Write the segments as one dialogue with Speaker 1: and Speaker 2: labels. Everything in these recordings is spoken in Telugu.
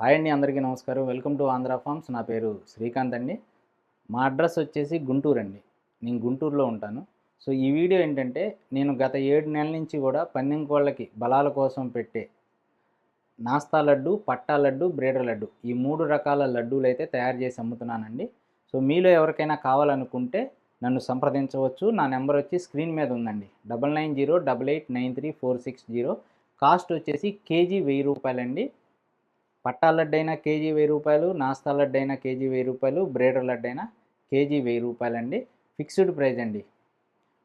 Speaker 1: హాయ్ అండి అందరికీ నమస్కారం. Welcome to Andhra farms. నా పేరు శ్రీకాంత్ అండి. మా అడ్రస్ వచ్చేసి గుంటూరు అండి. నేను గుంటూరులో ఉంటాను. సో ఈ వీడియో ఏంటంటే నేను గత ఏడు నెలల నుంచి కూడా పందెం కోళ్ళకి బలాల కోసం పెట్టే నాస్తా లడ్డు పట్టా లడ్డు బ్రేడర్ లడ్డు ఈ మూడు రకాల లడ్డూలు అయితే తయారు చేసి అమ్ముతున్నానండి. సో మీలో ఎవరికైనా కావాలనుకుంటే నన్ను సంప్రదించవచ్చు. నా నెంబర్ వచ్చి స్క్రీన్ మీద ఉందండి. Double nine zero double eight nine three four six zero. Cost వచ్చేసి కేజీ వెయ్యి రూపాయలండి. పట్టా లడ్డు అయినా కేజీ వెయ్యి రూపాయలు నాస్తా లడ్డు అయినా కేజీ వెయ్యి రూపాయలు బ్రేడర్ లడ్డు అయినా కేజీ వెయ్యి రూపాయలండి. ఫిక్స్డ్ ప్రైస్ అండి.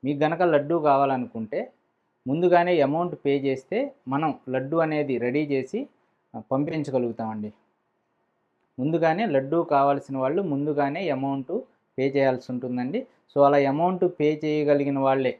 Speaker 1: మీకు గనక లడ్డు కావాలనుకుంటే ముందుగానే అమౌంట్ పే చేస్తే మనం లడ్డు అనేది రెడీ చేసి పంపించగలుగుతామండి. ముందుగానే లడ్డు కావాల్సిన వాళ్ళు ముందుగానే అమౌంట్ పే చేయాల్సి ఉంటుందండి. సో అలా అమౌంట్ పే చేయగలిగిన వాళ్ళే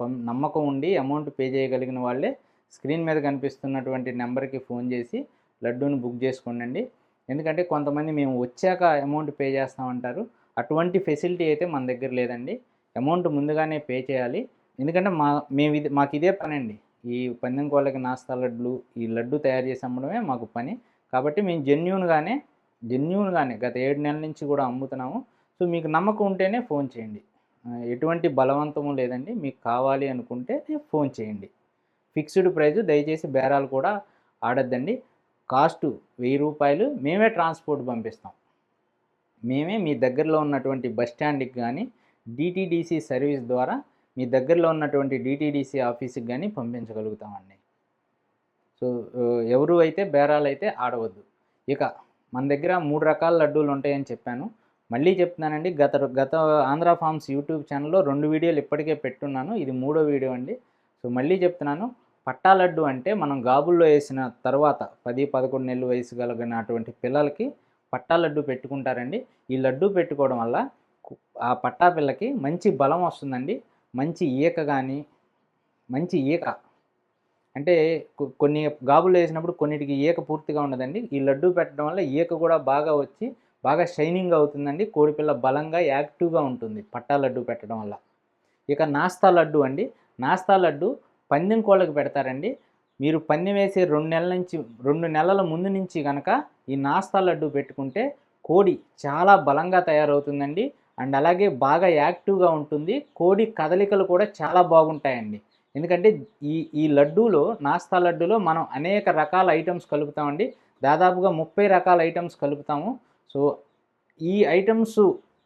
Speaker 1: పం- నమ్మకం ఉండి అమౌంట్ పే చేయగలిగిన వాళ్ళే స్క్రీన్ మీద కనిపిస్తున్నటువంటి నెంబర్కి ఫోన్ చేసి లడ్డూని బుక్ చేసుకోండి ఎందుకంటే కొంతమంది మేము వచ్చాక అమౌంట్ పే చేస్తామంటారు. అటువంటి ఫెసిలిటీ అయితే మన దగ్గర లేదండి. అమౌంట్ ముందుగానే పే చేయాలి. ఎందుకంటే మా మేము ఇది మాకు ఇదే పని అండి ఈ పందెం కోళ్ళకి నాస్తా లడ్లు ఈ లడ్డు తయారు చేసి అమ్మడమే మాకు పని. కాబట్టి మేము జెన్యున్గానే జెన్యున్గానే గత ఏడు నెలల నుంచి కూడా అమ్ముతున్నాము. సో మీకు నమ్మకం ఉంటేనే ఫోన్ చేయండి. ఎటువంటి బలవంతము లేదండి. మీకు కావాలి అనుకుంటే ఫోన్ చేయండి. ఫిక్స్డ్ ప్రైస్ దయచేసి బేరాలు కూడా ఆడద్దండి. కాస్టు వెయ్యి రూపాయలు మేమే ట్రాన్స్పోర్ట్ పంపిస్తాం. మేమే మీ దగ్గరలో ఉన్నటువంటి బస్ స్టాండ్కి కానీ డిటీడీసీ సర్వీస్ ద్వారా మీ దగ్గరలో ఉన్నటువంటి డిటీడీసీ ఆఫీస్కి కానీ పంపించగలుగుతామండి. సో ఎవరు అయితే బేరాలు అయితే ఆడవద్దు. ఇక మన దగ్గర మూడు రకాల లడ్డూలు ఉంటాయని చెప్పాను. మళ్ళీ చెప్తున్నానండి గత గత ఆంధ్ర ఫార్మ్స్ యూట్యూబ్ ఛానల్లో రెండు వీడియోలు ఇప్పటికే పెట్టున్నాను. ఇది మూడో వీడియో అండి. సో మళ్ళీ చెప్తున్నాను పట్టా లడ్డు అంటే మనం గాబుల్లో వేసిన తర్వాత పది పదకొండు నెలలు వయసు కలిగినటువంటి పిల్లలకి పట్టా లడ్డు పెట్టుకుంటారండి. ఈ లడ్డు పెట్టుకోవడం వల్ల ఆ పట్టా పిల్లకి మంచి బలం వస్తుందండి. మంచి ఈక కానీ మంచి ఈక. అంటే కొన్ని గాబులు వేసినప్పుడు కొన్నిటికి ఈక పూర్తిగా ఉండదండి. ఈ లడ్డు పెట్టడం వల్ల ఈక కూడా బాగా వచ్చి బాగా షైనింగ్ అవుతుందండి. కోడిపిల్ల బలంగా యాక్టివ్గా ఉంటుంది పట్టా లడ్డు పెట్టడం వల్ల. ఇక నాస్తా లడ్డు అండి. నాస్తా లడ్డు పందెం కోళ్ళకి పెడతారండి. మీరు పందెం వేసే రెండు నెలల నుంచి రెండు నెలల ముందు నుంచి కనుక ఈ నాస్తా లడ్డు పెట్టుకుంటే కోడి చాలా బలంగా తయారవుతుందండి. అండ్ అలాగే బాగా యాక్టివ్గా ఉంటుంది. కోడి కదలికలు కూడా చాలా బాగుంటాయండి. ఎందుకంటే ఈ ఈ లడ్డూలో నాస్తా లడ్డూలో మనం అనేక రకాల ఐటమ్స్ కలుపుతామండి. దాదాపుగా ముప్పై రకాల ఐటమ్స్ కలుపుతాము. సో ఈ ఐటమ్స్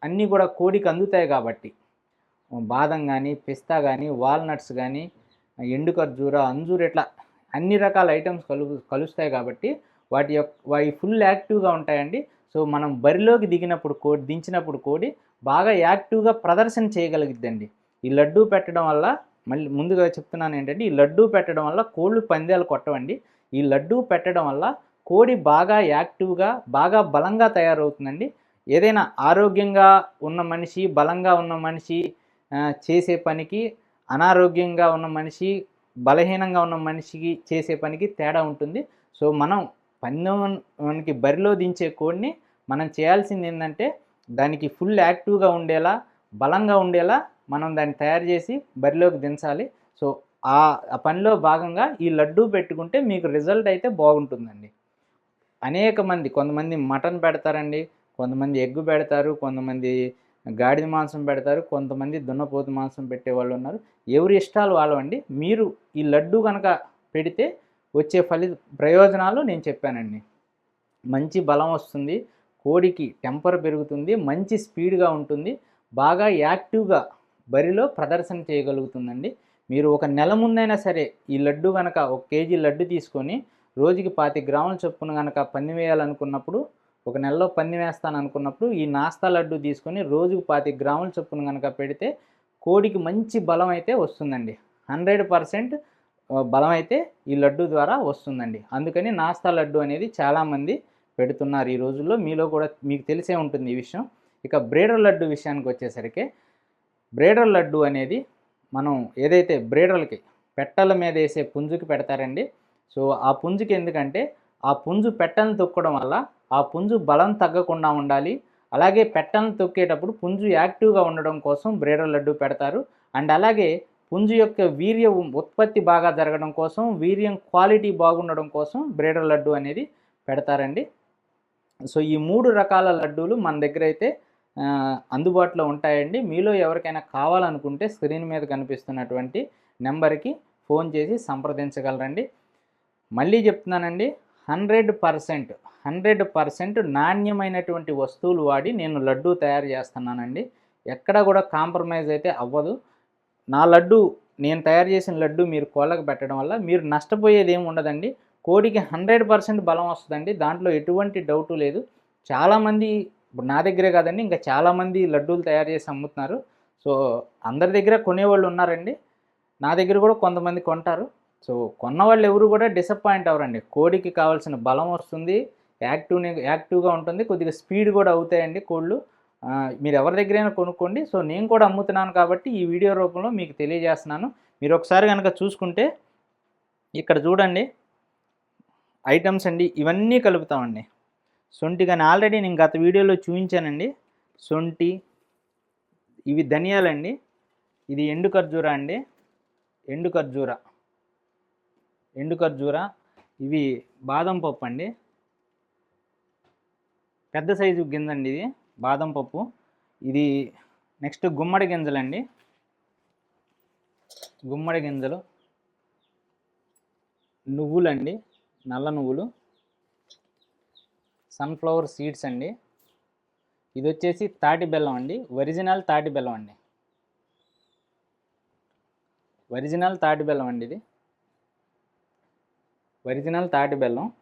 Speaker 1: అన్నీ కూడా కోడికి అందుతాయి కాబట్టి. బాదం కానీ పిస్తా కానీ వాల్నట్స్ కానీ ఎండు ఖర్జూర అంజూర్ ఇట్లా అన్ని రకాల ఐటమ్స్ కలు కలుస్తాయి కాబట్టి వాటి యొక్క వాటి ఫుల్ యాక్టివ్గా ఉంటాయండి. సో మనం బరిలోకి దిగినప్పుడు కోడి దించినప్పుడు కోడి బాగా యాక్టివ్గా ప్రదర్శన చేయగలిగిద్దండి. ఈ లడ్డూ పెట్టడం వల్ల మళ్ళీ ముందుగా చెప్తున్నాను ఏంటంటే ఈ లడ్డూ పెట్టడం వల్ల కోళ్ళు పందాలు కొట్టవండి. ఈ లడ్డూ పెట్టడం వల్ల కోడి బాగా యాక్టివ్గా బాగా బలంగా తయారవుతుందండి. ఏదైనా ఆరోగ్యంగా ఉన్న మనిషి బలంగా ఉన్న మనిషి చేసే పనికి అనారోగ్యంగా ఉన్న మనిషి బలహీనంగా ఉన్న మనిషికి చేసే పనికి తేడా ఉంటుంది. సో మనం పందెంకి బరిలో దించే కోడిని మనం చేయాల్సింది ఏంటంటే దానికి ఫుల్ యాక్టివ్గా ఉండేలా బలంగా ఉండేలా మనం దాన్ని తయారు చేసి బరిలోకి దించాలి. సో ఆ ఆ పనిలో భాగంగా ఈ లడ్డూ పెట్టుకుంటే మీకు రిజల్ట్ అయితే బాగుంటుందండి. అనేక మంది కొంతమంది మటన్ పెడతారండి కొంతమంది ఎగ్గు పెడతారు కొంతమంది గాడిద మాంసం పెడతారు కొంతమంది దున్నపోతు మాంసం పెట్టే వాళ్ళు ఉన్నారు. ఎవరి ఇష్టాలు వాళ్ళవండి. మీరు ఈ లడ్డు కనుక పెడితే వచ్చే ఫలిత ప్రయోజనాలు నేను చెప్పానండి. మంచి బలం వస్తుంది కోడికి టెంపర్ పెరుగుతుంది మంచి స్పీడ్గా ఉంటుంది బాగా యాక్టివ్గా బరిలో ప్రదర్శన చేయగలుగుతుందండి. మీరు ఒక నెల ముందైనా సరే ఈ లడ్డు కనుక ఒక కేజీ లడ్డు తీసుకొని రోజుకి పాతి గ్రాముల చొప్పున కనుక పని వేయాలనుకున్నప్పుడు ఒక నెలలో పంది వేస్తాను అనుకున్నప్పుడు ఈ నాస్తా లడ్డు తీసుకొని రోజుకు పాతి గ్రాముల చొప్పున కనుక పెడితే కోడికి మంచి బలం అయితే వస్తుందండి. హండ్రెడ్ పర్సెంట్ బలం అయితే ఈ లడ్డు ద్వారా వస్తుందండి. అందుకని నాస్తా లడ్డు అనేది చాలామంది పెడుతున్నారు ఈ రోజుల్లో. మీలో కూడా మీకు తెలిసే ఉంటుంది ఈ విషయం. ఇక బ్రేడర్ లడ్డు విషయానికి వచ్చేసరికి బ్రేడర్ లడ్డు అనేది మనం ఏదైతే బ్రేడర్లకి పెట్టల మీద వేసే పుంజుకి పెడతారండి. సో ఆ పుంజుకి ఎందుకంటే ఆ పుంజు పెట్టలను తొక్కడం వల్ల ఆ పుంజు బలం తగ్గకుండా ఉండాలి. అలాగే పెట్టలను తొక్కేటప్పుడు పుంజు యాక్టివ్గా ఉండడం కోసం బ్రేడర్ లడ్డు పెడతారు. అండ్ అలాగే పుంజు యొక్క వీర్య ఉత్పత్తి బాగా జరగడం కోసం వీర్యం క్వాలిటీ బాగుండడం కోసం బ్రేడర్ లడ్డు అనేది పెడతారండి. సో ఈ మూడు రకాల లడ్డూలు మన దగ్గర అయితే అందుబాటులో ఉంటాయండి. మీలో ఎవరికైనా కావాలనుకుంటే స్క్రీన్ మీద కనిపిస్తున్నటువంటి నెంబర్కి ఫోన్ చేసి సంప్రదించగలరండి. మళ్ళీ చెప్తున్నానండి. హండ్రెడ్ పర్సెంట్ హండ్రెడ్ పర్సెంట్ నాణ్యమైనటువంటి వస్తువులు వాడి నేను లడ్డూ తయారు చేస్తున్నానండి. ఎక్కడ కూడా కాంప్రమైజ్ అయితే అవ్వదు. నా లడ్డు నేను తయారు చేసిన లడ్డు మీరు కోళ్ళకు పెట్టడం వల్ల మీరు నష్టపోయేది ఏమి ఉండదండి. కోడికి హండ్రెడ్ పర్సెంట్ బలం వస్తుందండి. దాంట్లో ఎటువంటి డౌటు లేదు. చాలామంది ఇప్పుడు నా దగ్గరే కాదండి ఇంకా చాలామంది లడ్డూలు తయారు చేసి అమ్ముతున్నారు. సో అందరి దగ్గర కొనేవాళ్ళు ఉన్నారండి. నా దగ్గర కూడా కొంతమంది కొంటారు. సో కొన్న వాళ్ళు ఎవరు కూడా డిసప్పాయింట్ అవ్వరండి. కోడికి కావాల్సిన బలం వస్తుంది యాక్టివ్ని యాక్టివ్గా ఉంటుంది కొద్దిగా స్పీడ్ కూడా అవుతాయండి కోళ్ళు. మీరు ఎవరి దగ్గరైనా కొనుక్కోండి. సో నేను కూడా అమ్ముతున్నాను కాబట్టి ఈ వీడియో రూపంలో మీకు తెలియజేస్తున్నాను. మీరు ఒకసారి కనుక చూసుకుంటే ఇక్కడ చూడండి ఐటమ్స్ అండి ఇవన్నీ కలుపుతామండి. సొంటి కానీ ఆల్రెడీ నేను గత వీడియోలో చూపించానండి. సొంటి ఇవి ధనియాలండి. ఇది ఎండు ఖర్జూరా అండి ఎండు ఖర్జూర. ఎండు ఖర్జూర ఇవి బాదం పప్పు అండి. పెద్ద సైజు గింజ అండి ఇది బాదం పప్పు. ఇది నెక్స్ట్ గుమ్మడి గింజలండి. గుమ్మడి గింజలు నువ్వులండి నల్ల నువ్వులు సన్ఫ్లవర్ సీడ్స్ అండి. ఇది వచ్చేసి తాటి బెల్లం అండి ఒరిజినల్ తాటి బెల్లం అండి. ఒరిజినల్ తాటి బెల్లం అండి ఇది. ఒరిజినల్ తాటి బెల్లం.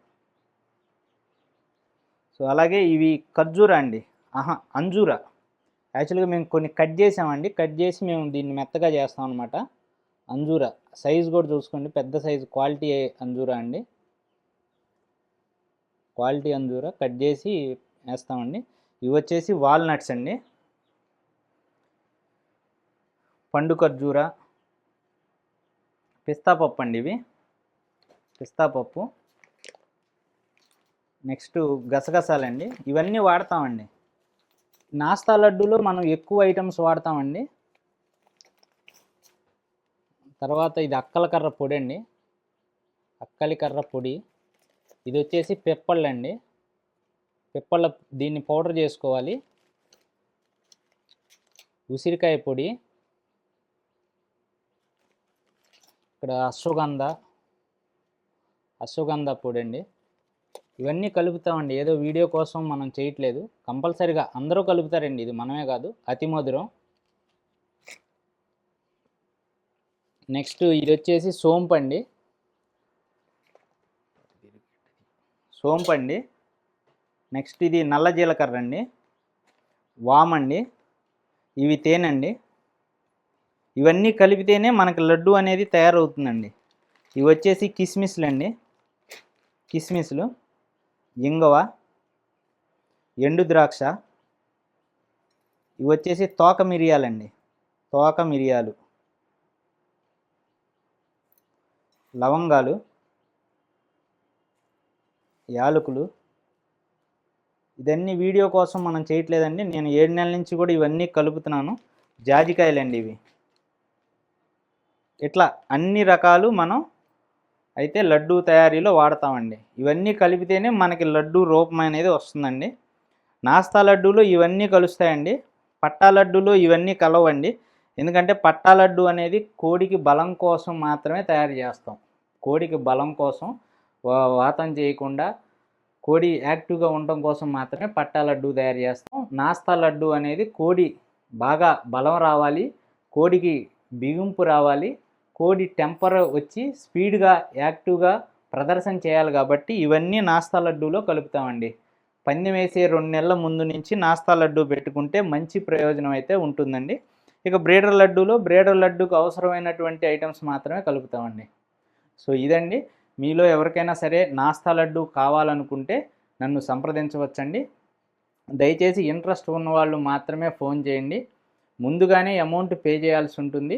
Speaker 1: సో అలాగే ఇవి ఖర్జూరా అండి. ఆహా అంజూర. యాక్చువల్గా మేము కొన్ని కట్ చేసామండి. కట్ చేసి మేము దీన్ని మెత్తగా చేస్తాం అనమాట అంజూర. సైజు కూడా చూసుకోండి. పెద్ద సైజు క్వాలిటీ అంజూర అండి. క్వాలిటీ అంజూర కట్ చేసి వేస్తామండి. ఇవి వచ్చేసి వాల్నట్స్ అండి. పండు ఖర్జూర. పిస్తా పప్పు అండి ఇవి. పిస్తా పప్పు. నెక్స్ట్ గసగసాలండి. ఇవన్నీ వాడతామండి. నాస్తా లడ్డూలో మనం ఎక్కువ ఐటమ్స్ వాడతామండి. తర్వాత ఇది అక్కల కర్ర పొడి అండి అక్కలి కర్ర పొడి. ఇది వచ్చేసి పెప్పళ్ళు అండి పెప్పళ్ళ దీన్ని పౌడర్ చేసుకోవాలి. ఉసిరికాయ పొడి. ఇక్కడ అశ్వగంధ. అశ్వగంధ పొడి అండి ఇవన్నీ కలుపుతామండి. ఏదో వీడియో కోసం మనం చేయట్లేదు. కంపల్సరిగా అందరూ కలుపుతారండి. ఇది మనమే కాదు అతి మధురం. నెక్స్ట్ ఇది వచ్చేసి సోంపు అండి. సోంపు అండి. నెక్స్ట్ ఇది నల్ల జీలకర్ర అండి. వామ్ అండి. ఇవి తేనండి. ఇవన్నీ కలిపితేనే మనకి లడ్డు అనేది తయారవుతుందండి. ఇవి వచ్చేసి కిస్మిస్లు అండి కిస్మిస్లు ఇంగవ ఎండు ద్రాక్ష. ఇవి వచ్చేసి తోక మిరియాలండి. తోక మిరియాలు. లవంగాలు. యాలకులు. ఇదన్నీ వీడియో కోసం మనం చేయట్లేదండి. నేను ఏడు నెలల నుంచి కూడా ఇవన్నీ కలుపుతున్నాను. జాజికాయలండి ఇవి. ఇట్లా అన్ని రకాలు మనం అయితే లడ్డు తయారీలో వాడతామండి. ఇవన్నీ కలిపితేనే మనకి లడ్డు రూపం అనేది వస్తుందండి. నాస్తా లడ్డూలో ఇవన్నీ కలుస్తాయండి. పట్టా లడ్డూలో ఇవన్నీ కలవండి. ఎందుకంటే పట్టా లడ్డు అనేది కోడికి బలం కోసం మాత్రమే తయారు చేస్తాం. కోడికి బలం కోసం వా- వాతం చేయకుండా కోడి యాక్టివ్గా ఉండటం కోసం మాత్రమే పట్టా లడ్డు తయారు చేస్తాం. నాస్తా లడ్డు అనేది కోడి బాగా బలం రావాలి. కోడికి బిగింపు రావాలి. కోడి టెంపర్ వచ్చి స్పీడ్గా యాక్టివ్గా ప్రదర్శన చేయాలి కాబట్టి ఇవన్నీ నాస్తా లడ్డూలో కలుపుతామండి. పందెం వేసే రెండు నెలల ముందు నుంచి నాస్తా లడ్డు పెట్టుకుంటే మంచి ప్రయోజనం అయితే ఉంటుందండి. ఇక బ్రేడర్ లడ్డూలో బ్రేడర్ లడ్డూకు అవసరమైనటువంటి ఐటమ్స్ మాత్రమే కలుపుతామండి. సో ఇదండి. మీలో ఎవరికైనా సరే నాస్తా లడ్డు కావాలనుకుంటే నన్ను సంప్రదించవచ్చండి. దయచేసి ఇంట్రెస్ట్ ఉన్న వాళ్ళు మాత్రమే ఫోన్ చేయండి. ముందుగానే అమౌంట్ పే చేయాల్సి ఉంటుంది.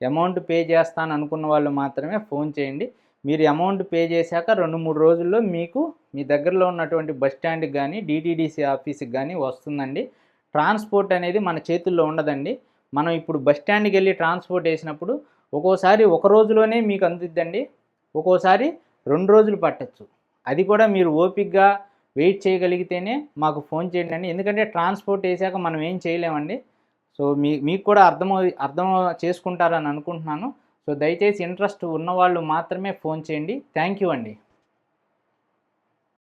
Speaker 1: అమౌంట్ పే చేస్తాను అనుకున్న వాళ్ళు మాత్రమే ఫోన్ చేయండి. మీరు అమౌంట్ పే చేశాక రెండు మూడు రోజుల్లో మీకు మీ దగ్గరలో ఉన్నటువంటి బస్ స్టాండ్కి కానీ డిటీడీసీ ఆఫీస్కి కానీ వస్తుందండి. ట్రాన్స్పోర్ట్ అనేది మన చేతుల్లో ఉండదండి. మనం ఇప్పుడు బస్ స్టాండ్కి వెళ్ళి ట్రాన్స్పోర్ట్ వేసినప్పుడు ఒక్కోసారి ఒక రోజులోనే మీకు అందుద్దండి. ఒక్కోసారి రెండు రోజులు పట్టచ్చు. అది కూడా మీరు ఓపిక్గా వెయిట్ చేయగలిగితేనే మాకు ఫోన్ చేయండి అండి ఎందుకంటే ట్రాన్స్పోర్ట్ వేసాక మనం ఏం చేయలేమండి. సో మీ మీకు కూడా అర్థం అర్థం చేసుకుంటారని అనుకుంటున్నాను. సో దయచేసి ఇంట్రెస్ట్ ఉన్నవాళ్ళు మాత్రమే ఫోన్ చేయండి. థ్యాంక్ యూ అండి.